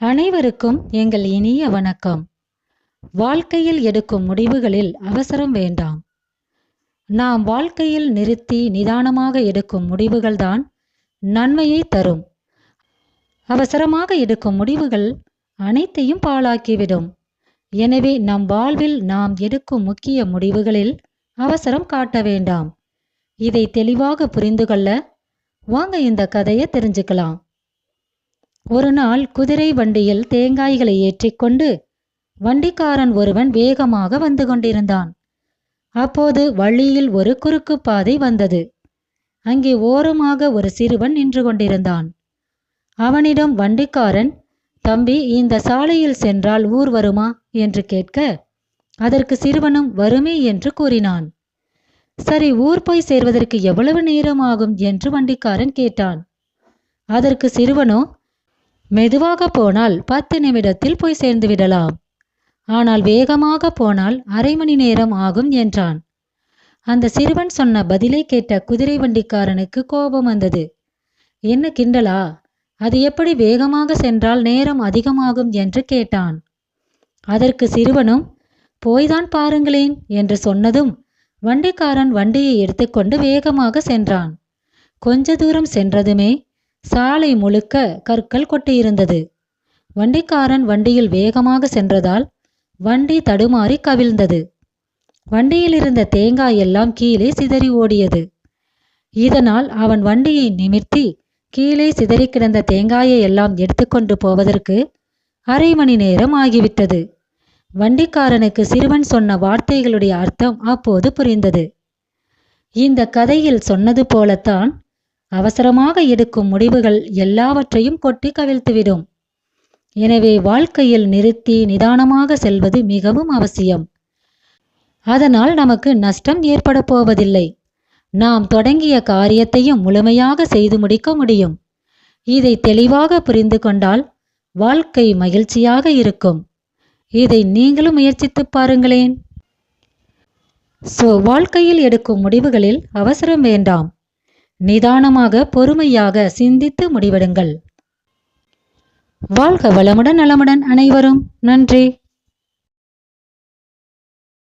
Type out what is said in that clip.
அனைவருக்கும் எங்கள் இனிய வணக்கம். வாழ்க்கையில் எடுக்கும் முடிவுகளில் அவசரம் வேண்டாம். நாம் வாழ்க்கையில் நிறுத்தி நிதானமாக எடுக்கும் முடிவுகள்தான் நன்மையை தரும். அவசரமாக எடுக்கும் முடிவுகள் அனைத்தையும் பாழாக்கிவிடும். எனவே நம் வாழ்வில் நாம் எடுக்கும் முக்கிய முடிவுகளில் அவசரம் காட்ட வேண்டாம். இதை தெளிவாக புரிந்து கொள்ள வாங்க இந்த கதையை தெரிஞ்சுக்கலாம். ஒரு நாள் குதிரை வண்டியில் தேங்காய்களை ஏற்றிக்கொண்டு வண்டிக்காரன் ஒருவன் வேகமாக வந்து கொண்டிருந்தான். அப்போது வழியில் ஒரு குறுக்கு பாதை வந்தது. அங்கே ஓரமாக ஒரு சிறுவன் நின்று கொண்டிருந்தான். அவனிடம் வண்டிக்காரன் தம்பி இந்த சாலையில் சென்றால் ஊர் வருமா? என்று கேட்க அதற்கு சிறுவனும் வருமே என்று கூறினான். சரி ஊர் போய் சேர்வதற்கு எவ்வளவு நேரம் ஆகும்? என்று வண்டிக்காரன் கேட்டான். அதற்கு சிறுவனோ மெதுவாக போனால் பத்து நிமிடத்தில் போய் சேர்ந்து விடலாம். ஆனால் வேகமாக போனால் அரை மணி நேரம் ஆகும் என்றான். அந்த சிறுவன் சொன்ன பதிலை கேட்ட குதிரை வண்டிக்காரனுக்கு கோபம் வந்தது. என்ன கிண்டலா? அது எப்படி வேகமாக சென்றால் நேரம் அதிகமாகும்? என்று கேட்டான். அதற்கு சிறுவனும் போய்தான் பாருங்களேன் என்று சொன்னதும் வண்டிக்காரன் வண்டியை எடுத்துக்கொண்டு வேகமாக சென்றான். கொஞ்ச தூரம் சென்றதுமே சாலை முழுக்க கற்கள் கொட்டியிருந்தது. வண்டிக்காரன் வண்டியில் வேகமாக சென்றதால் வண்டி தடுமாறி கவிழ்ந்தது. வண்டியில் இருந்த தேங்காய் எல்லாம் கீழே சிதறி ஓடியது. இதனால் அவன் வண்டியை நிமிர்த்தி கீழே சிதறி கிடந்த தேங்காயை எல்லாம் எடுத்துக்கொண்டு போவதற்கு அரை மணி நேரம் ஆகிவிட்டது. வண்டிக்காரனுக்கு சிறுவன் சொன்ன வார்த்தைகளுடைய அர்த்தம் அப்போது புரிந்தது. இந்த கதையில் சொன்னது போலத்தான் அவசரமாக எடுக்கும் முடிவுகள் எல்லாவற்றையும் கொட்டி கவிழ்த்துவிடும். எனவே வாழ்க்கையில் நிறுத்தி நிதானமாக செல்வது மிகவும் அவசியம். அதனால் நமக்கு நஷ்டம் ஏற்பட போவதில்லை. நாம் தொடங்கிய காரியத்தையும் முழுமையாக செய்து முடிக்க முடியும். இதை தெளிவாக புரிந்து கொண்டால் வாழ்க்கை மகிழ்ச்சியாக இருக்கும். இதை நீங்களும் முயற்சித்து பாருங்களேன். சோ வாழ்க்கையில் எடுக்கும் முடிவுகளில் அவசரம் வேண்டாம். நிதானமாக பொறுமையாக சிந்தித்து முடிவெடுங்கள். வாழ்க வளமுடன் நலமுடன் அனைவரும். நன்றி.